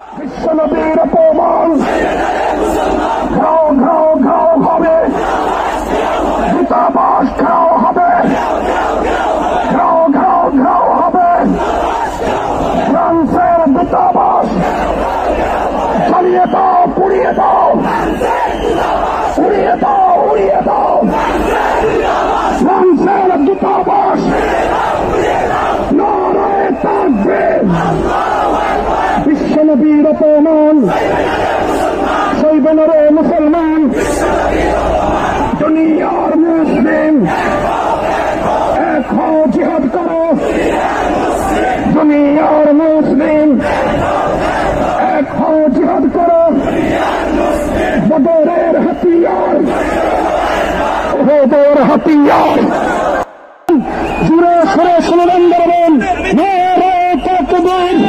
বিশ্বনবীর অপমান ঘাও ঘাও ঘাও হবে দূতাবাস ঘাও হবে ঘাও ঘাও ঘাও হবে ফ্রান্সের দূতাবাস বিশ্বনবীর অপমান সৈবনরে মুসলমান। দুনিয়ার মুসলিম। জিহাদ করো। দুনিয়ার মুসলিম। জিহাদ করো। বদরের হাতিয়ার। ওদের হাতিয়ার। জুড়ে সরে শুনবেন বলবেন মেরে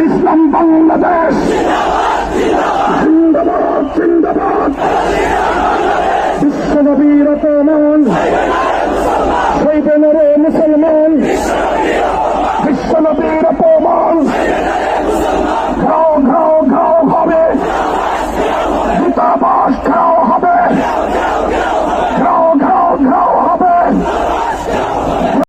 ইসলাম বাংলাদেশ। জিন্দাবাদ জিন্দাবাদ। বিশ্বনবীর অপমান। সৈবনরে মুসলমান। বিশ্বনবীর অপমান। ঘাও ঘাও ঘাও হবে দূতাবাস, ঘাও